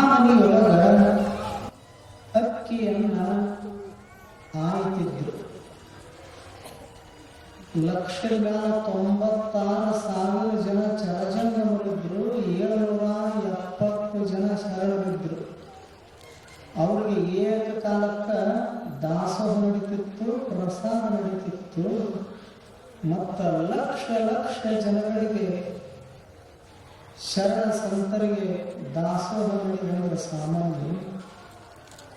ಮಹಾಮನಿಯೊಳಗ ಅಕ್ಕಿಯನ್ನ ಆಯ್ತಿದ್ರು ಲಕ್ಷದ ತೊಂಬತ್ತಾರು ಸಾವಿರ ಜನ ಚರಜಂಗಮರಿದ್ರು ಏಳುನೂರ ಎಪ್ಪತ್ತು ಜನ ಶರಣರಿದ್ರು ಅವ್ರಿಗೆ ಏಕಕಾಲಕ್ಕ ದಾಸೋಹ ನಡೀತಿತ್ತು, ಪ್ರಸಾದ ನಡೀತಿತ್ತು. ಮತ್ತ ಲಕ್ಷ ಲಕ್ಷ ಜನಗಳಿಗೆ ಶರಣ ಸಂತರಿಗೆ ದಾಸೋಹ ನಡೆಯುವ ಸಾಮಾನ್ಯ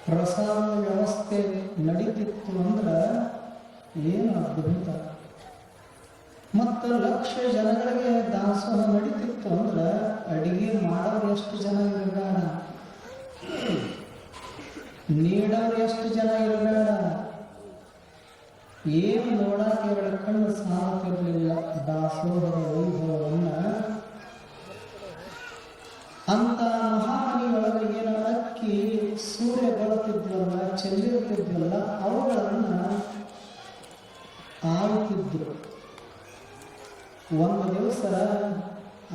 ಪ್ರಸಾದ ವ್ಯವಸ್ಥೆ ನಡೀತಿತ್ತು ಅಂದ್ರೆ ಏನು ಅದ್ಭುತ? ಮತ್ತು ಲಕ್ಷ ಜನಗಳಿಗೆ ದಾಸೋಹ ನಡೀತಿತ್ತು ಅಂದ್ರೆ ಅಡಿಗೆ ಮಾಡೋರು ಎಷ್ಟು ಜನ ಇರಬೇಡ? ನೀಡೋರು ಎಷ್ಟು ಜನ ಇರಬೇಡ? ಏನು ನೋಡಕ್ಕೆ ಎರಡು ಕಣ್ಣು ಸಾಲತಿರಲಿಲ್ಲ ದಾಸೋಹದ ವೈಭವವನ್ನ? ಅಂತ ಮಹಾಮನಿಯೊಳಗೆ ಏನ ಅಕ್ಕಿ ಸೂರ್ಯ ಬರುತ್ತಿದ್ವಲ್ಲ ಚೆಲ್ಲಿರುತ್ತಿದ್ವಲ್ಲ ಅವುಗಳನ್ನ ಆಳುತ್ತಿದ್ರು ಒಂದು ದಿವಸ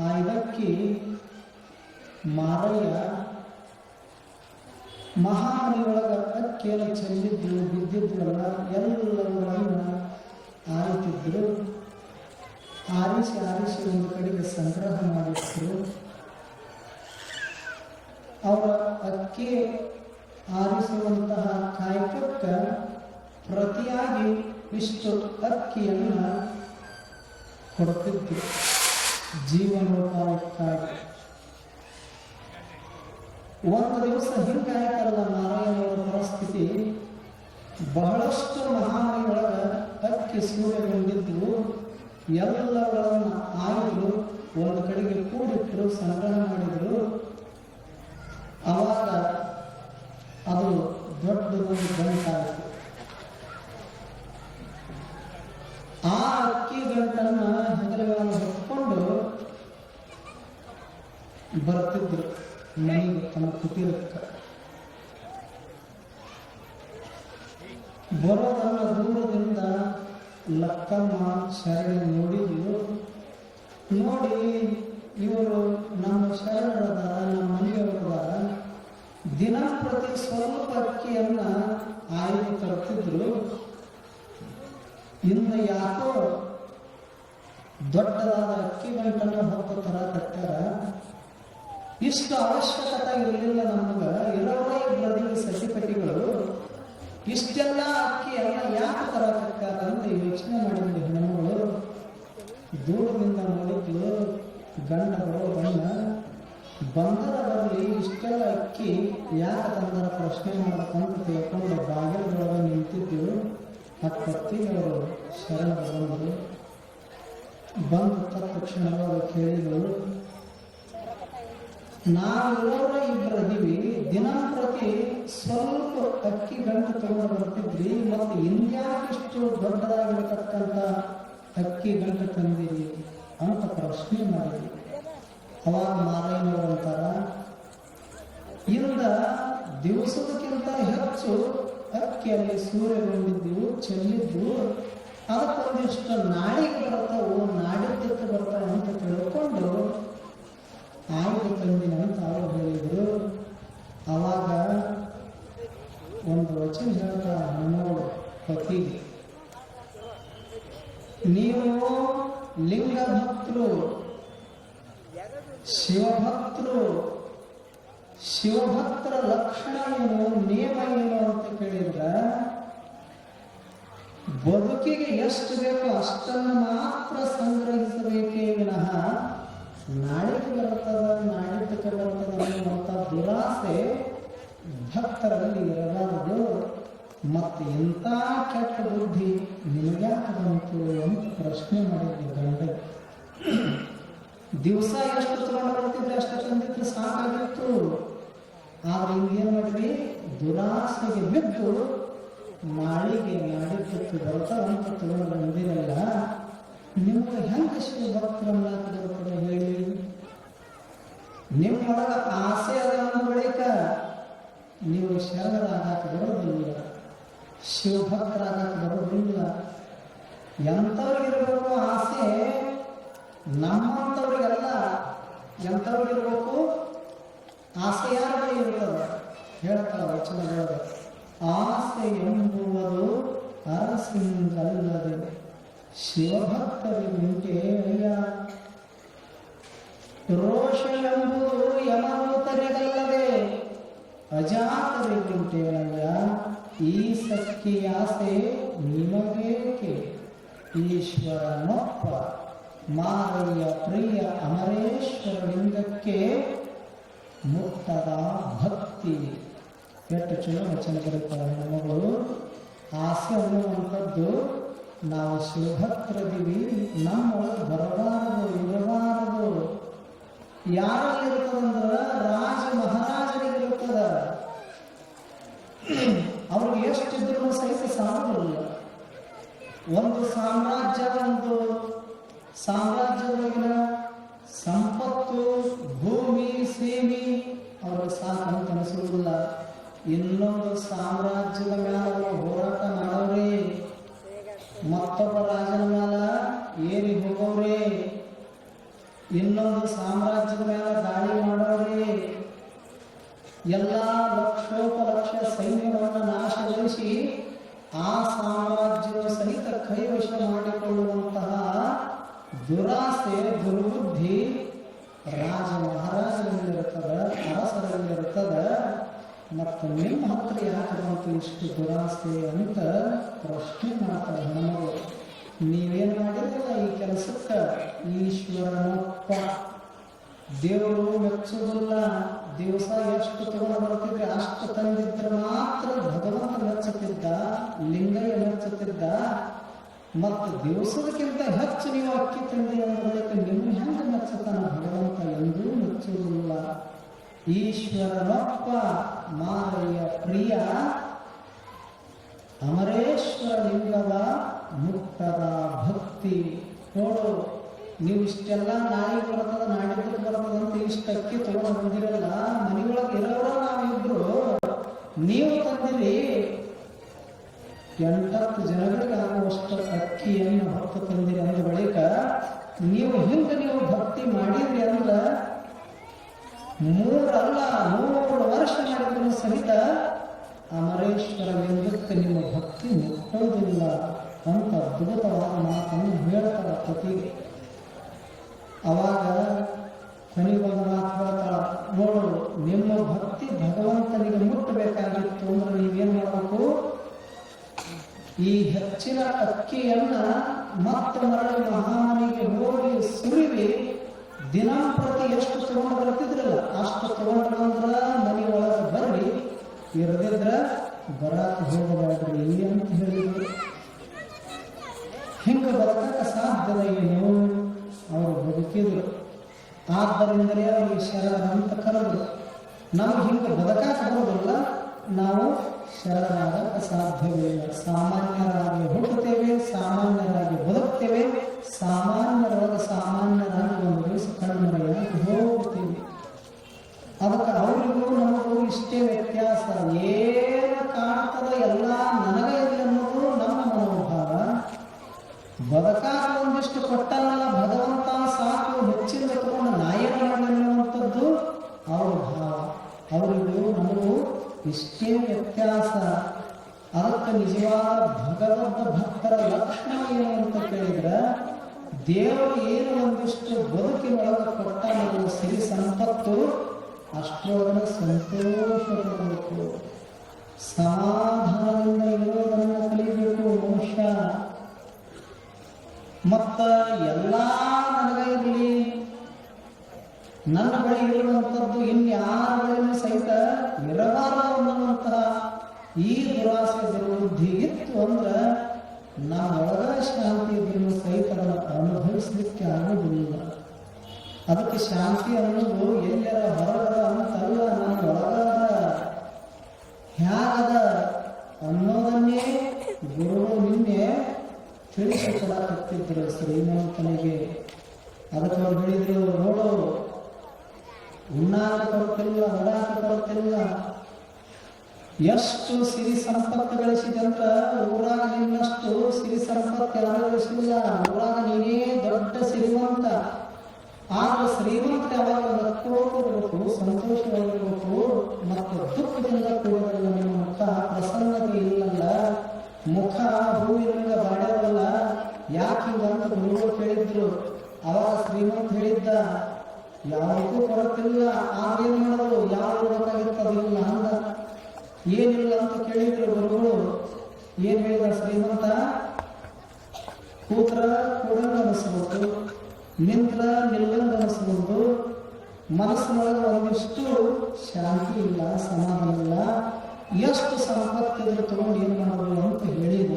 ಆ ಇದಕ್ಕಿ ಮಾರಯ್ಯ ಮಹಾಮನಿಯೊಳಗ ಅಕ್ಕಿಯನ್ನು ಚೆಲ್ಲಿದ್ರು, ಬಿದ್ದಿದ್ರಲ್ಲ ಎಲ್ಲವನ್ನ ಆರುತ್ತಿದ್ರು. ಆರಿಸಿ ಆರಿಸಿ ಒಂದು ಕಡೆಗೆ ಸಂಗ್ರಹ ಮಾಡಿದ್ರು. ಅವರ ಅಕ್ಕಿ ಆರಿಸುವಂತಹ ಕಾಯಕಕ್ಕೆ ಪ್ರತಿಯಾಗಿ ಇಷ್ಟು ಅಕ್ಕಿಯನ್ನ ಕೊಡುತ್ತಿದ್ರು ಜೀವನೋಪಾಯಕ್ಕಾಗಿ. ಒಂದು ದಿವಸ ಹಿಂಗಾಯಕರದ ನಾರಾಯಣವರ ಪರಿಸ್ಥಿತಿ ಬಹಳಷ್ಟು ಮಹಾಮನಿಯೊಳಗ ಅಕ್ಕಿ ಸೂರ್ಯಗೊಂಡಿದ್ದು ಎಲ್ಲಗಳನ್ನು ಆಯ್ದು ಒಂದು ಕಡೆಗೆ ಕೂಡಿಟ್ಟರು ಸಂಗ್ರಹ ಮಾಡಿದ್ರು. ಅವಾಗ ಅದು ದೊಡ್ಡದೊಂದು ಗಂಟಾಯಿತು ಆ ಅಕ್ಕಿ ಗಂಟನ್ನ ಹೆಗಲಗಳನ್ನು ಹೊತ್ಕೊಂಡು ಬರ್ತಿದ್ರು. ಮನೆಗೆ ತನ್ನ ಕುಟೀರಕ್ಕೆ. ಬರೋದನ್ನ ದೂರದಿಂದ ಲಕ್ಕಮ್ಮ ಶರಣ ನೋಡಿದ್ರು. ನೋಡಿ ಇವರು ನಮ್ಮ ಮನೆಯವರದ ದಿನ ಪ್ರತಿ ಸ್ವಲ್ಪ ಅಕ್ಕಿಯನ್ನ ಆಯ್ದು ತರ್ತಿದ್ರು ಇನ್ನು ಯಾಕೋ ದೊಡ್ಡದಾದ ಅಕ್ಕಿ ಗಂಟನ್ನು ಹೊತ್ತು ತರಕತ್ತಾರ ಇಷ್ಟು ಅವಶ್ಯಕತೆ ಇರಲಿಲ್ಲ ನಮಗ. ಇರೋರೇ ಇಬ್ಬರಿಗೆ ಸಸಿಪಟಿಗಳು ಇಷ್ಟೆಲ್ಲ ಅಕ್ಕಿ ಎಲ್ಲ ಯಾಕೆ ತರಕತ್ತಾರ ಅಂತ ಯೋಚನೆ ಮಾಡಿದ್ವಿ ಹೆಣ್ಣುಗಳು. ದೂರದಿಂದ ನೋಡಿದ್ಲು ಗಂಡಗಳು ಬಣ್ಣ ಬಂದರ ಬರಲಿ ಇಷ್ಟೆಲ್ಲ ಅಕ್ಕಿ, ಯಾಕೆ ತಂದರ ಪ್ರಶ್ನೆ ಮಾಡಬೇಕಂತ ತಿಳ್ಕೊಂಡು ಬಾಗಿಲೊಳಗೆ ನಿಂತಿದ್ದೆವು. ಕತ್ತಿಗಳು ಶರಣ ಬಂದರು. ಬಂದ ತಕ್ಷಣ ಕೇಳಿದರು ನಾವೆಲ್ಲರ ಇಬ್ಬರು ಅದೀವಿ ದಿನ ಪ್ರತಿ ಸ್ವಲ್ಪ ಅಕ್ಕಿ ಗಂಟು ತಗೊಂಡು ಬರ್ತಿದ್ರಿ. ಮತ್ತು ಇನ್ಯಾಕಿಷ್ಟು ದೊಡ್ಡದಾಗಿರತಕ್ಕಂಥ ಅಕ್ಕಿ ಗಂಟು ತಂದಿರಿ ಅಂತ ಪ್ರಶ್ನೆ ಮಾಡಿದ್ವಿ. ಅವಾಗ ಮಾರಾಯಣವರು ಅಂತಾರ. ಇಂದ ದಿವಸದಕ್ಕಿಂತ ಹೆಚ್ಚು ಅಕ್ಕಿಯಲ್ಲಿ ಸೂರ್ಯಗೊಂಡಿದ್ದು, ಚೆಲ್ಲಿದ್ದು ಅದಕ್ಕೊಂದಿಷ್ಟು ನಾಡಿಗೆ ಬರ್ತಾವು ನಾಡಿದ್ದಕ್ಕೆ ಬರ್ತಾವೆ ಅಂತ ತಿಳ್ಕೊಂಡು ಆಯ್ದು ತಂದಿನ ಅಂತ ಅವರು ಹೇಳಿದರು. ಅವಾಗ ಒಂದು ವಚನ ಹೇಳ್ತಾ ನಮ್ಮ ಪತಿಗೆ ನೀವು ಲಿಂಗ ಭಕ್ತರು ಶಿವಭಕ್ತರು ಶಿವಭಕ್ತರ ಲಕ್ಷಣ ಏನು ನಿಯಮ ಏನು ಅಂತ ಕೇಳಿದ್ರ, ಬದುಕಿಗೆ ಎಷ್ಟು ಬೇಕೋ ಅಷ್ಟನ್ನು ಮಾತ್ರ ಸಂಗ್ರಹಿಸಬೇಕೇ ವಿನಃ ನಾಳಿಗೆ ಬರ್ತದ ನಾಡಿದ್ದಕ್ಕೆ ಬರ್ತದ ಅನ್ನುವಂಥ ದುರಾಸೆ ಭಕ್ತರಲ್ಲಿ ಇರಬಾರದು. ಮತ್ತು ಎಂಥ ಕೆಟ್ಟ ಬುದ್ಧಿ ನಿಮಗ್ಯಾಕೆ ಬಂತು ಅಂತ ಪ್ರಶ್ನೆ ಮಾಡಿದ್ವಿ ಗಂಡ. ದಿವಸ ಎಷ್ಟು ತಗೊಂಡು ಬರ್ತಿದ್ರೆ ಅಷ್ಟು ತಂದಿದ್ರೆ ಸಾಕಾಗಿತ್ತು. ಆದ್ರೆ ಏನ್ ಮಾಡ್ರಿ ದುರಾಸೆಗೆ ಬಿದ್ದು ಮಾಳಿಗೆ ನಾಡಿದ್ದಕ್ಕೆ ಬರ್ತಾವಂತ ತಗೊಂಡು ಬಂದಿರಲ್ಲ ನಿಮ್ಗೆ ಹೆಂಗೆ ಶಿವ ಭಕ್ತರನ್ನ ಹೇಳಿ. ನಿಮ್ಮೊಳಗ ಆಸೆ ಅದ ಅಂದ ಬಳಿಕ ನೀವು ಶರಣರಾಗಕ್ಕೆ ಬರೋದಿಲ್ಲ. ಶಿವಭಕ್ತರಾಗಕ್ಕೆ ಬರೋದಿಲ್ಲ. ಎಂಥವ್ರಿಗಿರ್ಬೇಕು ಆಸೆ ನಮ್ಮಂಥವ್ರಿಗೆಲ್ಲ. ಎಂಥವ್ರಿಗಿರ್ಬೇಕು? ಆಸೆ ಇರ್ತದ ಹೇಳ್ತಾರ ಹೇಳ ಆಸೆ ಎಂಬುವುದು ಅರಸಿನಿಂದಲ್ಲದೆ ಶಿವಭಕ್ತರಿಗುಂಟೆ ಅಯ್ಯ ರೋಷ ಎಂಬುದು ಯಮದೂತರಿಗಲ್ಲದೆ ಅಜಾತರಿಗುಂಟೆ ಅಯ್ಯ ಈ ಆಸೆ ನಿಮಗೇಕೆ? ಈಶ್ವರನೊಪ್ಪ, ಮಾರಯ್ಯ ಪ್ರಿಯ ಅಮರೇಶ್ವರಲಿಂಗಕ್ಕೆ ಮುಕ್ತದ ಭಕ್ತಿ. ಎಷ್ಟು ಚಲೋ ವಚನ ಬರುತ್ತಾರೆ ನಮಗಳು ಆಸೆ ಅನ್ನುವಂಥದ್ದು ನಾವು ಶಿವಭಕ್ತರಿದ್ದೀವಿ, ನಮ್ಮೊಳಗೆ ಬರಬಾರದು, ಇರಬಾರದು. ಯಾರಲ್ಲಿರ್ತದಂದ್ರೆ ರಾಜ ಮಹಾರಾಜರಿಗಿರುತ್ತದ ಅವ್ರಿಗೆ ಎಷ್ಟಿದ್ರು ಸಹಿತ ಸಾಲುಗಳಿಲ್ಲ ಒಂದು ಸಾಮ್ರಾಜ್ಯ ಒಂದು ಸಾಮ್ರಾಜ್ಯದೊಳಗಿನ ಸಂಪತ್ತು, ಭೂಮಿ, ಸೇಮಿ, ಅವರ ಸಾಕಂತ ಅನಿಸುವುದಿಲ್ಲ ಇನ್ನೊಂದು ಸಾಮ್ರಾಜ್ಯದ ಮೇಲೆ ಅವರು ಹೋರಾಟ ಮಾಡೋರೇ. ಮತ್ತೊಬ್ಬ ರಾಜನ ಮೇಲೆ ಏರಿ ಹೋಗೋರಿ. ಇನ್ನೊಂದು ಸಾಮ್ರಾಜ್ಯದ ಮೇಲೆ ದಾಳಿ ಮಾಡೋರೇ. ಎಲ್ಲ ಲಕ್ಷೋಪಲಕ್ಷ ಸೈನ್ಯಗಳನ್ನು ನಾಶಗೊಳಿಸಿ ಆ ಸಾಮ್ರಾಜ್ಯದ ಸಹಿತ ಕೈವಶ ಮಾಡಿಕೊಳ್ಳುವಂತಹ ದುರಾಸೆ, ದುರ್ಬುದ್ಧಿ ರಾಜ ಮಹಾರಾಜರಲ್ಲಿರುತ್ತದ ಅರಸರಲ್ಲಿರುತ್ತದ ಮತ್ತು ನಿಮ್ಮ ಹತ್ರ ಯಾಕೆ ಬಂತು ಇಷ್ಟು ದುರಾಸೆ ಅಂತ ಪ್ರಶ್ನೆ ಮಾಡ್ತಾರೆ ಹೆಣ್ಮಗಳು ನೀವೇನು ಮಾಡಿದ್ರಲ್ಲ ಈ ಕೆಲಸಕ್ಕೆ? ಈಶ್ವರನಪ್ಪ, ದೇವರು ಮೆಚ್ಚುವುದಿಲ್ಲ. ದಿವಸ ಎಷ್ಟು ತಗೊಂಡು ಬರ್ತಿದ್ರೆ, ಅಷ್ಟು ತಂದಿದ್ರೆ ಮಾತ್ರ ಭಗವಂತ ಮೆಚ್ಚುತ್ತಿದ್ದ, ಲಿಂಗಯ್ಯ ಮೆಚ್ಚುತ್ತಿದ್ದ ಮತ್ತು ದಿವಸದಕ್ಕಿಂತ ಹೆಚ್ಚು ನೀವು ಅಕ್ಕಿ ತಂದೆ ಅನ್ನೋದಕ್ಕೆ ನಿಮ್ಮ ಹೆಂಗೆ ಮೆಚ್ಚುತ್ತಾನ ಭಗವಂತ ಎಂದೂ ಮೆಚ್ಚುವುದಿಲ್ಲ. ಈಶ್ವರನೊಪ್ಪ ಮಾರಯ್ಯ ಪ್ರಿಯ, ಅಮರೇಶ್ವರ ಲಿಂಗದ ಮುಕ್ತದ ಭಕ್ತಿ. ನೋಡು, ನೀವು ಇಷ್ಟೆಲ್ಲ ನಾಯಿ ಬರ್ತದ ನಾಡಿದ್ದು ಬರ್ತದ ಅಂತ ಇಷ್ಟಕ್ಕೆ ತಗೊಂಡು ಬಂದಿರಲ್ಲ, ಮನೆಯೊಳಗೆ ಎಲ್ಲರೂ ನಾವಿಬ್ರು, ನೀವು ತಂದಿರಿ. ಎಂಟತ್ತು ಜನಗಳಿಗೆ ಆಗುವಷ್ಟು ಅಕ್ಕಿಯನ್ನು ಭಕ್ತ ತಂದಿರಿ ಅಂದ ಬಳಿಕ, ನೀವು ಹಿಂದೆ ನೀವು ಭಕ್ತಿ ಮಾಡಿದ್ರಿ ಅಂದ್ರ ಮೂರಲ್ಲ ಮೂರು ವರ್ಷ ಮಾಡಿದ್ರು ಸಹಿತ ಅಮರೇಶ್ವರ ಎಂದಕ್ಕೆ ನಿಮ್ಮ ಭಕ್ತಿ ಮುಟ್ಟೋದಿಲ್ಲ ಅಂತ ಅದ್ಭುತವಾದ ಮಾತನ್ನು ಹೇಳ್ತಾರ ಪ್ರತಿ ಅವಾಗ ಕೊನೆಗೊಂದು ಮಾತು ಹೇಳ್ತಾಳ ನೋಡು, ನಿಮ್ಮ ಭಕ್ತಿ ಭಗವಂತನಿಗೆ ಮುಟ್ಟಬೇಕಾಗಿತ್ತು ಅಂದ್ರೆ ನೀವೇನ್ ಮಾಡಬೇಕು? ಈ ಹೆಚ್ಚಿನ ಅಕ್ಕಿಯನ್ನ ಮತ್ತೆ ಮರಳಿ ಮಹಾನಿಗೆ ಹೋಗಿ ಸುರಿವಿ ದಿನಂಪ್ರತಿ ಎಷ್ಟು ತಗೊಂಡು ಬರ್ತಿದ್ರಲ್ಲ, ಅಷ್ಟು ತಗೊಂಡು ಬಂದ್ರ ಮನೆ ಒಳಗೆ ಬರ್ರಿ ಇರದಿದ್ರ ಬರಾಕ್ ಹೋಗಬಾರ್ದ್ರಿ ಅಂತ ಹೇಳಿದ್ರು? ಹಿಂಗ ಬರತಕ್ಕ ಸಾಧ್ಯದ ಏನು. ಅವರು ಬದುಕಿದ್ರು. ಆದ್ದರಿಂದಲೇ ಅವ್ರಿಗೆ ಶರಣ ಅಂತ ಕರೆದ್ರು. ನಾವು ಹಿಂಗ ಬದುಕಾಕ ಬರೋದಿಲ್ಲ. ನಾವು ಶರಣರಾಗಕ್ಕೆ ಸಾಧ್ಯವೇ. ಸಾಮಾನ್ಯರಾಗಿ ಹುಟ್ಟುತ್ತೇವೆ ಸಾಮಾನ್ಯರಾಗಿ ಬದುಕ್ತೇವೆ ಸಾಮಾನ್ಯರಾದ ಸಾಮಾನ್ಯರಾಗಿ ಒಂದು ದಿವಸ ಹೋಗ್ತೀವಿ ಅದಕ್ಕೆ ಅವರಿಗೂ ನಮಗೂ ಇಷ್ಟೇ ವ್ಯತ್ಯಾಸ. ಏನು ಕಾಣ್ತದ ಎಲ್ಲ ನನಗೆ ಇದೆ ಅನ್ನೋದು ನಮ್ಮ ಮನೋಭಾವ. ಬದಕ ಒಂದಿಷ್ಟು ಕೊಟ್ಟಲ್ಲ ಭಗವಂತ ಸಾಕು ಹೆಚ್ಚಿನ ತಗೊಂಡು ನಾಯಕ ಅನ್ನುವಂಥದ್ದು ಅವ್ರ ಭಾವ. ಅವರಿಗೂ ನಮಗೂ ಇಷ್ಟೇ ವ್ಯತ್ಯಾಸ ಅದಕ್ಕೆ ನಿಜವಾದ ಭಗವಂತ ಭಕ್ತರ ಲಕ್ಷಣ ಏನು ಅಂತ ಕೇಳಿದ್ರೆ, ದೇವರು ಏನು ಒಂದಿಷ್ಟು ಬದುಕಿನೊಳಗೆ ಕೊಟ್ಟ ನಾವು ಸಿರಿ ಸಂಪತ್ತು ಅಷ್ಟೊಳಗೆ ಸಂತೋಷಪಡಬೇಕು. ಸಮಾಧಾನದಿಂದ ಇರುವುದನ್ನು ಕಲಿಬೇಕು ಮನುಷ್ಯ. ಮತ್ತ ಎಲ್ಲ ನನಗೆ ಇರಲಿ. ನನ್ನ ಬಳಿ ಇರುವಂತದ್ದು ಇನ್ಯಾರ ಬಳಿನೂ ಸಹಿತ ಇರಬಾರದು ಅನ್ನುವಂತಹ ಈ ದುರಾಸೆ ದುರ್ಬುದ್ಧಿ ಇತ್ತು ಅಂದ್ರೆ ನಾವೊಳಗ ಶಾಂತಿ ಇದ್ರೂ ಸಹಿತ ಅನುಭವಿಸಲಿಕ್ಕೆ ಆಗುವುದಿಲ್ಲ. ಅದಕ್ಕೆ ಶಾಂತಿ ಅನ್ನೋದು ಎಲ್ಲರ ಹೊರಗದ ಅಂತಲ್ಲ ನನ್ನ ಒಳಗದ ಹ್ಯಾಗದ ಅನ್ನೋದನ್ನೇ ಗುರುಗಳು ನಿನ್ನೆ ತಿಳಿಸಿಕೊಡಕತ್ತಿದ್ರು ಶ್ರೀಮಂತನಿಗೆ. ಅದಕ್ಕೆ ಅವ್ರು ಹೇಳಿದ್ರು, ನೋಡು ಉಣ್ಣಾಕ ಬರುತ್ತಿಲ್ಲ ಹೊಡಾಕ ಕೊರತಿಲ್ಲ ಎಷ್ಟು ಸಿರಿ ಸಂಪತ್ತು ಗಳಿಸಿದಂತ ಊರಾಗ ನಿನ್ನಷ್ಟು ಸಿರಿ ಸಂಪತ್ತು ಯಾರು ಗಳಿಸಲಿಲ್ಲ ಊರಾಗ ನೀನೇ ದೊಡ್ಡ ಸಿರಿವಂತ. ಆದ್ರೆ ಶ್ರೀಮಂತ ಯಾವಾಗ ನಕ್ಕೋತ ಆನಂದವಾಗಿರಬೇಕು ಸಂತೋಷವಾಗಿರಬೇಕು ಮತ್ತು ದುಃಖದಿಂದ ನಿಮ್ಮ ಮುಖ ಪ್ರಸನ್ನತೆ ಇಲ್ಲಲ್ಲ. ಮುಖ ಹೂವಿನಿಂದ ಬಾಡವಲ್ಲ ಯಾಕೆ ಅಂತ ಗುರುಗಳು ಹೇಳಿದ್ರು ಅವಾಗ ಶ್ರೀಮಂತ ಹೇಳಿದ್ದ ಯಾವುದಕ್ಕೂ ಕೊರತಿಲ್ಲ ಆಗೇನು ಮಾಡೋದು? ಯಾರು ಬೇಕಾಗಿರ್ತದಿಲ್ಲ ಅಂದ. ಏನಿಲ್ಲ ಅಂತ ಕೇಳಿದ್ರು ಗುರುಗಳು ಏನ್ ಹೇಳಿದ ಶ್ರೀಮಂತ? ಕೂತ್ರ ಕೂಡ ಅನಿಸ್ಬೋದು ನಿಂತ್ರ ನಿಲ್ಲಂಗ ಅನಿಸ್ಬೋದು ಮನಸ್ಸಿನೊಳಗೆ ಒಂದಿಷ್ಟು ಶಾಂತಿ ಇಲ್ಲ, ಸಮಾಧಾನ ಇಲ್ಲ, ಎಷ್ಟು ಸಂಪತ್ತಿದ್ರೆ ತಗೊಂಡು ಏನು ಮಾಡೋದು ಅಂತ ಹೇಳಿದ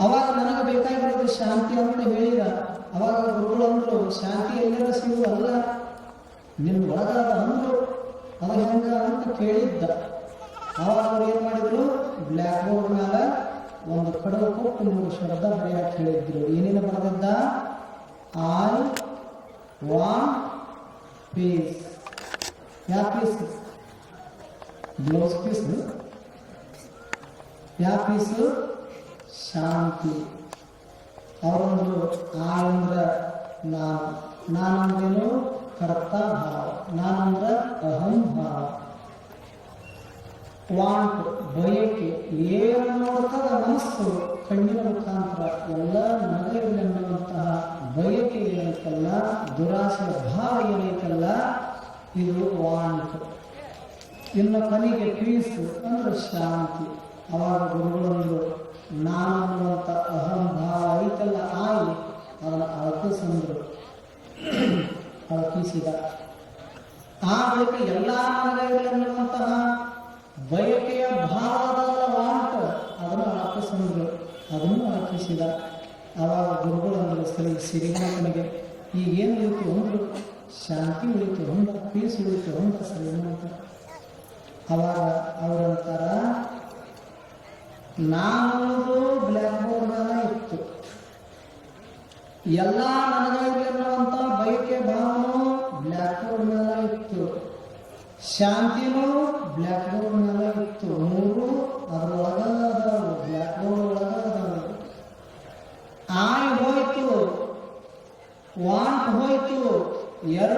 ಅವಾಗ ನನಗೆ ಬೇಕಾಗಿರೋದು ಶಾಂತಿ ಅಂತ ಹೇಳಿದ ಅವಾಗ ಗುರುಗಳು ಅಂದ್ರು ಶಾಂತಿ ಎಲ್ಲರ ಸಿಗುವಲ್ಲ ನಿನ್ನ ಒಳಗಾದ ಅಂದ್ರು ಅದು ಹೆಂಗ ಅಂತ ಕೇಳಿದ್ದ. ಅವಾಗ ಅವ್ರು ಏನ್ ಮಾಡಿದ್ರು? ಬ್ಲ್ಯಾಕ್ ಬೋರ್ಡ್ ಮ್ಯಾಲ ಒಂದು ಕಡಲು ಕೊಟ್ಟು ಮೂರು ಶಬ್ದ ಬರೆಯಕ್ಕೆ ಹೇಳಿದ್ರು ಏನೇನು ಬರೆದಿದ್ದ? ಐ ವಾ ಪೀಸ್ ಯಾ ಪೀಸ್ ಬ್ಲೌಸ್ ಪೀಸ್ ಯಾ ಪೀಸು ಶಾಂತಿ. ಅವರೊಂದು ಆಳಂದ್ರ ನಾನು ನಾನು. ನಾನಂದ್ರೇನು? ಕರ್ತ ಭಾವ. ನಾನಂದ್ರೆ ಅಹಂ ಭಾವ. ವಾಂಟ್ ಬಯಕೆ ಏನು ನೋಡ್ತದ ಮನಸ್ಸು, ಕಣ್ಣಿನ ಮುಖಾಂತರ ಎಲ್ಲ ನಗರಗಳನ್ನುವಂತಹ ಬಯಕೆ ಏನೈತಲ್ಲ ದುರಾಸೆ ಭಾವ ಏನೈತಲ್ಲ ಇದು ವಾಂಟ್. ಇನ್ನು ಕನಿಗೆ ಪೀಸ್ ಅಂದ್ರೆ ಶಾಂತಿ. ಅವಾಗ ಗುರುಗಳೊಂದು ನಾನಂತ ಅಹಂ ಭಾವ ಐತಲ್ಲ ಆಗಿ ಅದನ್ನು ಅಳಕಿಸಂದ್ರು ಅಳಕಿಸಿದ ಆ ಬಳಿಕ ಎಲ್ಲ ಮನೆಗಳಲ್ಲಿರುವಂತಹ ಬಯಕೆಯ ಭಾವದ ವಾಹಕ ಅದನ್ನು ಅಳಕಿಸಂದ್ರು ಅದನ್ನು ಅರ್ಪಿಸಿದ ಅವಾಗ ಗುರುಗಳಂದ್ರು ಸರಿ ಶ್ರೀಮಂತನಿಗೆ ಈಗೇನು ಉಳಿತು ಒಂದು ಶಾಂತಿ ಉಳಿತು ಅಂದ ಪೀಸ್ ಉಳಿತು ಹೊಂದ ಸರಿ ಅಂತ. ಅವಾಗ ಅವರಂತಾರ ನಾನು ಬ್ಲ್ಯಾಕ್ ಬೋರ್ಡ್ ಇತ್ತು. ಎಲ್ಲ ನನಗಾಗಿರುವಂತ ಬಯಕೆ ಭಾವನು ಬ್ಲ್ಯಾಕ್ ಬೋರ್ಡ್ ಮೇಲೆ ಇತ್ತು. ಶಾಂತಿನೂ ಬ್ಲ್ಯಾಕ್ ಬೋರ್ಡ್ ಮೇಲೆ ಇತ್ತು. ಮೂರು ಅದರೊಳಗ ಅದಾವು ಬ್ಲ್ಯಾಕ್ ಬೋರ್ಡ್ ಒಳಗ ಅದಾವು ಆಯ್ ಹೋಯ್ತು ವಾಂಟ್ ಹೋಯ್ತು, ಎರಡು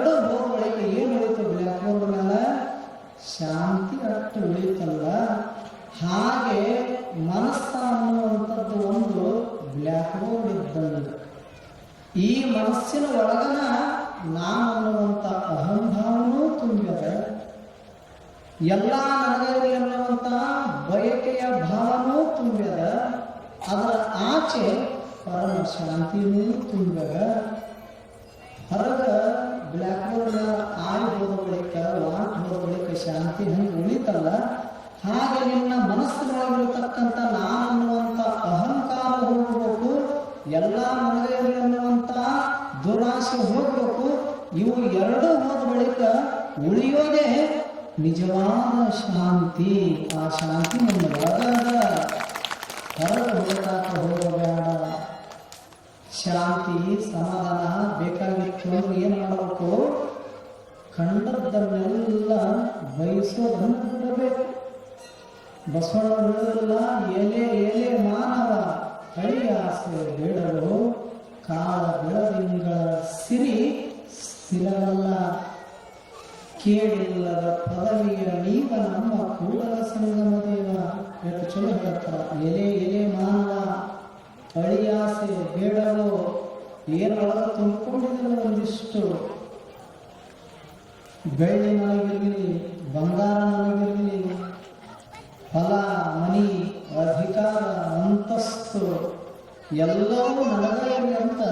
ಮನಸ್ಸಿನ ಒಳಗನ ನಾನು ಅನ್ನುವಂಥ ಅಹಂಭಾವನೂ ತುಂಬಿದ. ಎಲ್ಲ ನನಗರಿ ಅನ್ನುವಂಥ ಬಯಕೆಯ ಭಾವನೂ ತುಂಬಿದ. ಅದರ ಆಚೆ ಪರಮ ಶಾಂತಿನೂ ತುಂಬಿದ. ಹೊರಗ ಬ್ಲ್ಯಾಕ್ ಬೋರ್ಡ್ ಆಯ್ ಹೋದ ಬಳಿಕ ವಾಂಟ್ ಹೋದ ಶಾಂತಿ ಹಂಗೆ ಉಳಿತಲ್ಲ. ಹಾಗೆ ನಿನ್ನ ಮನಸ್ಸಿನೊಳಗಿರತಕ್ಕಂಥ ನಾನು ಅನ್ನುವಂಥ ಅಹಂಕಾರ ಹೋಗಬೇಕು. ಎಲ್ಲ ಮನೆಯಲ್ಲಿ ದುರಾಸೆ ಹೋಗ್ಬೇಕು, ಇವು ಎರಡು ಹೋದ ಬಳಿಕ ಉಳಿಯೋದೇ ನಿಜವಾದ ಶಾಂತಿ. ಆ ಶಾಂತಿ ನಿಮ್ಮ ಒಳಗಾದ ಹೊರಗೆ ಹುಡುಕಾಕ ಹೋಗಬೇಡ. ಶಾಂತಿ, ಸಮಾಧಾನ ಬೇಕಾಗಿತ್ತು ಅಂದ್ರೆ ಏನು ಮಾಡಬೇಕು? ಕಂಡದ್ದನ್ನೆಲ್ಲ ಬಯಸೋದನ್ನು ಬಿಡಬೇಕು ಬಸವಣ್ಣವರೆಲ್ಲ ಎಲೆ ಎಲೆ ಮಾನವ ಹಳಿ ಆಸೆ ಬೇಡಲು ಕಾಳ ಬೆಳದಿಂಗಳ ಸಿರಿ ಸ್ಥಿರವಲ್ಲ. ಕೇಳಿಲ್ಲದ ಪದವಿಯ ನೀವ ನಮ್ಮ ಕೂಡಲ ಸಂಗಮ ದೇವ. ಎಷ್ಟು ಚಲೋ ಹೇಳ್ತಾರ ಎಲೆ ಎಲೆ ಮಾನವ ಅಳಿಯಾಸೆ ಬೇಡಲು ಏನೊಳಗ ತುಂಬಿಕೊಂಡಿದ್ರೆ ಒಂದಿಷ್ಟು. ಬೆಳ್ಳಿನಾಗಿರಲಿ, ಬಂಗಾರನಾಗಿರಲಿ, ಫಲ, ಮನಿ, ಅಧಿಕಾರ, ಅಂತಸ್ತು. ಎಲ್ಲವೂ ಇರಲಿ ಅಂತ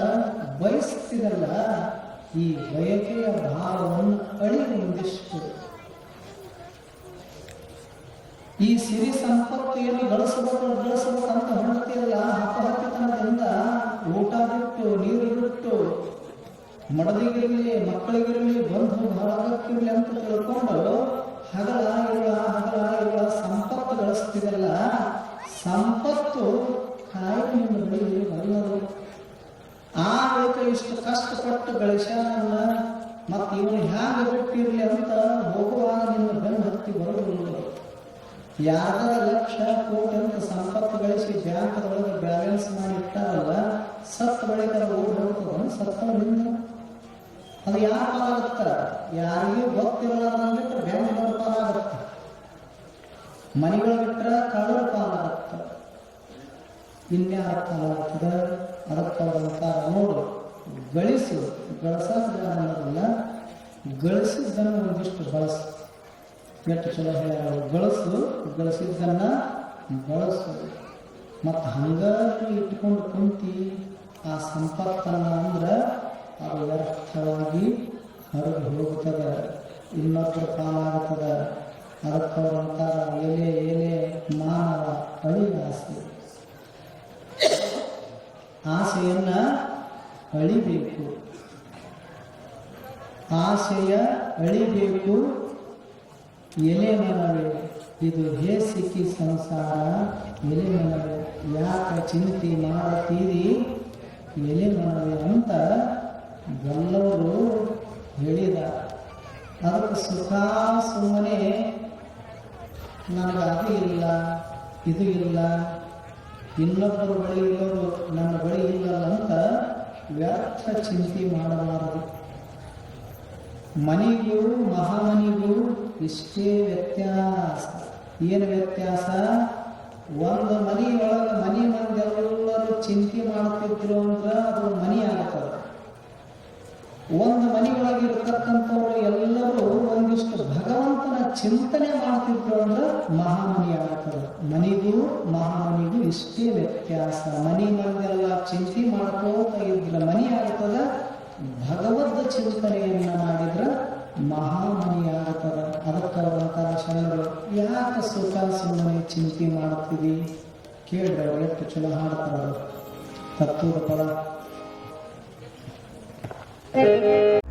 ಬಯಸ್ತಿರಲ್ಲ ಈ ಬಯಕೆಯ ಭಾವವನ್ನು ಅಳಿದು ಒಂದಿಷ್ಟು ಈ ಸಿರಿ ಸಂಪತ್ತು ಏನು ಗಳಿಸಬೇಕು ಗಳಿಸಬೇಕು ಅಂತ ಹೊರಡ್ತಿರಲ್ಲ ಹಪ್ಪಹಪ್ಪಿತನದಿಂದ ಊಟ ಬಿಟ್ಟು, ನೀರು ಬಿಟ್ಟು, ಮಡದಿಗಿರಲಿ, ಮಕ್ಕಳಿಗಿರಲಿ, ಬಂಧು ಬಳಗಕ್ಕಿರಲಿ ಅಂತ ತಿಳ್ಕೊಂಡು ಹಗಲ ಇರುವ ಹಗಲ ಸಂಪತ್ತು ಗಳಿಸ್ತಿರಲ್ಲ ಸಂಪತ್ತು ಕಾಯಿಲೆಯಿಂದ ಬಳಿ ಬಲ್ಲದು ಆ ಬಳಿಕ ಇಷ್ಟು ಕಷ್ಟಪಟ್ಟು ಗಳಿಸ್ಯಾನಲ್ಲ ಮತ್ತು ಇವನು ಹ್ಯಾಂಗ ಬಿಟ್ಟಿರಲಿ ಅಂತ ಹೋಗುವಾಗ ನಿಮ್ಮ ಬೆನ್ನು ಹತ್ತಿ ಬರೋದಿಲ್ಲ ಯಾರ ಲಕ್ಷ, ಕೋಟಿ ಅಂತ ಸಂಪತ್ತು ಗಳಿಸಿ ಬ್ಯಾಂಕ್ದೊಳಗೆ ಬ್ಯಾಲೆನ್ಸ್ ಮಾಡಿ ಇಟ್ಟಾರಲ್ಲ, ಸತ್ ಬಳಿಕ ಓಡಿ ಹೋಗ್ತದ ಸತ್ತವರಿಂದ ಅದು ಯಾರ ಪಾಲಾಗುತ್ತ ಯಾರಿಗೂ ಗೊತ್ತಿರಲಾರ್ದಂಗಿಟ್ಟು ಬೆಂಗಳೂರು ಪಾಲಾಗುತ್ತ ಮನೆಗಳು ಬಿಟ್ರೆ ಕಳ್ಳರ ಪಾಲಾಗುತ್ತ ಇನ್ಯಾರ ಅರ್ಥವಾಗುತ್ತದ ಅದಕ್ಕೆ ಅವ್ರು ಅಂತಾರ ನೋಡು, ಗಳಿಸು ಗಳಿಸೋದು ಅನ್ನೋದಲ್ಲ ಗಳಿಸಿದ್ದನ್ನು ಒಂದಿಷ್ಟು ಬಳಸು. ಎಷ್ಟು ಚಲೋ ಹೇಳ ಗಳಿಸು, ಗಳಿಸಿದ್ದನ್ನ ಬಳಸು. ಮತ್ತು ಹಂಗಾಗಿ ಇಟ್ಕೊಂಡು ಕುಂತಿ ಆ ಸಂಪತ್ತನ್ನ ಅಂದ್ರೆ ಅದು ವ್ಯರ್ಥವಾಗಿ ಹೊರಗೆ ಹೋಗ್ತದೆ ಇನ್ನೊಬ್ಬರ ಪಾಲಾಗ್ತದೆ. ಅದಕ್ಕೆ ಅವ್ರು ಅಂತಾರ ಎಲೆ ಎಲೆ ಮಾನವ ಅಳಿವಾಸಿ ಆಸೆಯನ್ನ ಅಳಿಬೇಕು. ಆಸೆಯ ಅಳಿಬೇಕು. ಎಲೆ ಮನವೇ, ಇದು ಹೇಸಿಕ್ಕಿ ಸಂಸಾರ. ಎಲೆ ಮನವೇ, ಯಾಕೆ ಚಿಂತೆ ಮಾಡತೀರಿ ಎಲೆ ಮನವೇ ಅಂತ ಬಲ್ಲವರು ಹೇಳಿದ. ಅದಕ್ಕೆ ಸುಖ ಸುಮ್ಮನೆ ನನಗೆ ಅದು ಇಲ್ಲ, ಇದು ಇಲ್ಲ. ಇನ್ನೊಬ್ಬರ ಬಳಿ ಇರೋರು ನನ್ನ ಬಳಿ ಇಲ್ಲಲ್ಲ ಅಂತ ವ್ಯರ್ಥ ಚಿಂತೆ ಮಾಡಬಾರದು. ಮನಿಗೂ ಮಹಾಮನಿಗೂ ಇಷ್ಟೇ ವ್ಯತ್ಯಾಸ. ಏನು ವ್ಯತ್ಯಾಸ? ಒಂದು ಮನಿ ಮನೆ ಮಂದೆಲ್ಲರೂ ಚಿಂತೆ ಮಾಡ್ತಿದ್ರು ಅಂದ್ರೆ ಅದು ಮನಿ ಆಗ್ತದೆ ಒಂದು ಮನೆಯೊಳಗೆ ಇರತಕ್ಕಂಥವ್ರು ಎಲ್ಲರೂ ಒಂದಿಷ್ಟು ಭಗವಂತನ ಚಿಂತನೆ ಮಾಡ್ತಿದ್ರು ಅಂದ್ರೆ ಮಹಾಮನಿ ಆಗ್ತದೆ ಮನಿಗೂ ಮಹಾಮನಿಗೂ ಇಷ್ಟೇ ವ್ಯತ್ಯಾಸ. ಮನಿ ಮಂದೆಲ್ಲ ಚಿಂತೆ ಮಾಡ್ಕೋತ ಇದ್ರ ಮನಿ ಆಗ್ತದೆ ಭಗವದ್ ಚಿಂತನೆಯನ್ನ ಮಾಡಿದ್ರ ಮಹಾಮನಿ ಆಗ್ತದೆ ಅದಕ್ಕೆ ಅಂತಾರ ಶರಣರು, ಯಾಕೆ ಸುಖ ಸುಮ್ಮನೆ ಚಿಂತೆ ಮಾಡ್ತೀವಿ ಕೇಳಿದ್ರೆ ಎಷ್ಟು ಚಲೋ ಹಾಡ್ತಾರ ತತ್ವದ ಪದ Thank you.